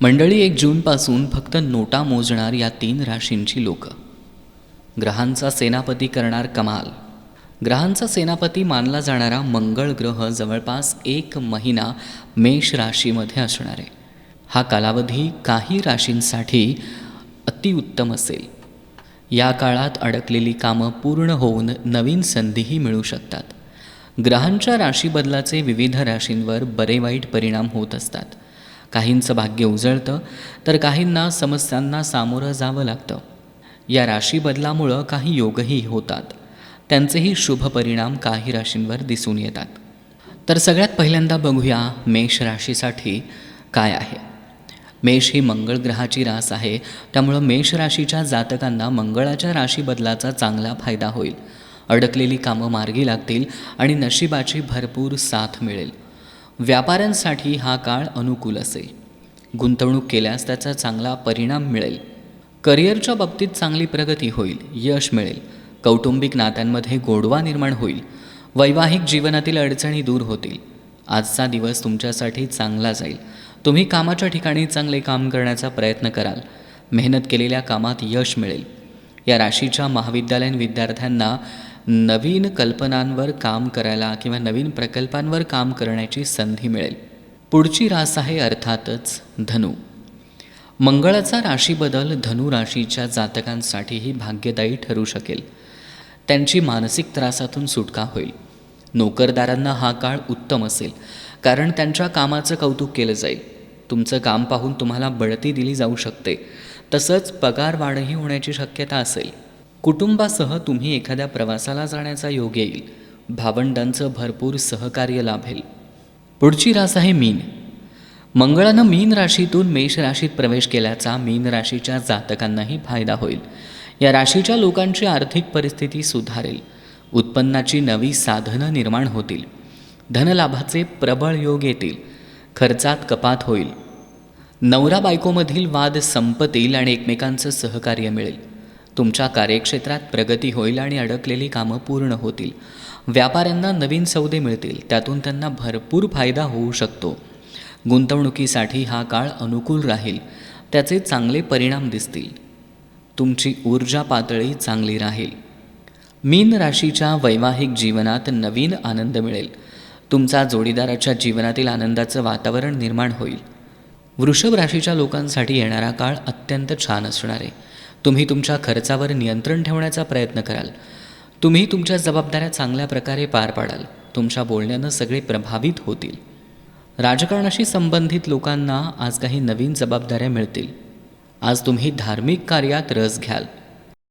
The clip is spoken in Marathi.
मंडळी एक जूनपासून फक्त नोटा मोजणार या तीन राशींची लोकं. ग्रहांचा सेनापती करणार कमाल. ग्रहांचा सेनापती मानला जाणारा मंगळ ग्रह जवळपास एक महिना मेष राशीमध्ये असणार. आहे हा कालावधी काही राशींसाठी अतिउत्तम असेल. या काळात अडकलेली कामं पूर्ण होऊन नवीन संधीही मिळू शकतात. ग्रहांच्या राशीबदलाचे विविध राशींवर बरे वाईट परिणाम होत असतात. काहींचं भाग्य उजळतं तर काहींना समस्यांना सामोरं जावं लागतं. या राशी बदलामुळं काही योगही होतात. त्यांचेही शुभ परिणाम काही राशींवर दिसून येतात. तर सगळ्यात पहिल्यांदा बघूया मेष राशीसाठी काय आहे. मेष ही मंगळ ग्रहाची रास आहे त्यामुळं मेष राशीच्या जातकांना मंगळाच्या राशी बदलाचा चांगला फायदा होईल. अडकलेली कामं मार्गी लागतील आणि नशिबाची भरपूर साथ मिळेल. व्यापाऱ्यांसाठी हा काळ अनुकूल असेल गुंतवणूक केल्यास त्याचा चांगला परिणाम मिळेल. करिअरच्या बाबतीत चांगली प्रगती होईल यश मिळेल. कौटुंबिक नात्यांमध्ये गोडवा निर्माण होईल. वैवाहिक जीवनातील अडचणी दूर होतील. आजचा दिवस तुमच्यासाठी चांगला जाईल. तुम्ही कामाच्या ठिकाणी चांगले काम करण्याचा प्रयत्न कराल. मेहनत केलेल्या कामात यश मिळेल. या राशीच्या महाविद्यालयीन विद्यार्थ्यांना नवीन कल्पनांवर काम करायला किंवा नवीन प्रकल्पांवर काम करण्याची संधी मिळेल. पुढची रास आहे अर्थातच धनु. मंगळाचा राशीबदल धनु राशीच्या जातकांसाठीही भाग्यदायी ठरू शकेल. त्यांची मानसिक त्रासातून सुटका होईल. नोकरदारांना हा काळ उत्तम असेल कारण त्यांच्या कामाचं कौतुक केलं जाईल. तुमचं काम पाहून तुम्हाला बढती दिली जाऊ शकते. तसंच पगार वाढही होण्याची शक्यता असेल. कुटुंबासह तुम्ही एखाद्या प्रवासाला जाण्याचा योग येईल. भावंडांचं भरपूर सहकार्य लाभेल. पुढची रास आहे मीन. मंगळानं मीन राशीतून मेष राशीत प्रवेश केल्याचा मीन राशीच्या जातकांनाही फायदा होईल. या राशीच्या लोकांची आर्थिक परिस्थिती सुधारेल. उत्पन्नाची नवी साधनं निर्माण होतील. धनलाभाचे प्रबळ योग येतील. खर्चात कपात होईल. नवरा बायकोमधील वाद संपतील आणि एकमेकांचं सहकार्य मिळेल. तुमच्या कार्यक्षेत्रात प्रगती होईल आणि अडकलेली कामं पूर्ण होतील. व्यापाऱ्यांना नवीन सौदे मिळतील. त्यातून त्यांना भरपूर फायदा होऊ शकतो. गुंतवणुकीसाठी हा काळ अनुकूल राहील. त्याचे चांगले परिणाम दिसतील. तुमची ऊर्जा पातळी चांगली राहील. मीन राशीच्या वैवाहिक जीवनात नवीन आनंद मिळेल. तुमचा जोडीदाराच्या जीवनातील आनंदाचं वातावरण निर्माण होईल. वृषभ राशीच्या लोकांसाठी येणारा काळ अत्यंत छान असणार आहे. तुम्ही तुमच्या खर्चावर नियंत्रण ठेवण्याचा प्रयत्न कराल. तुम्ही तुमच्या जबाबदाऱ्या चांगल्या प्रकारे पार पाडाल. तुमच्या बोलण्यानं सगळे प्रभावित होतील. राजकारणाशी संबंधित लोकांना आज काही नवीन जबाबदाऱ्या मिळतील. आज तुम्ही धार्मिक कार्यात रस घ्याल.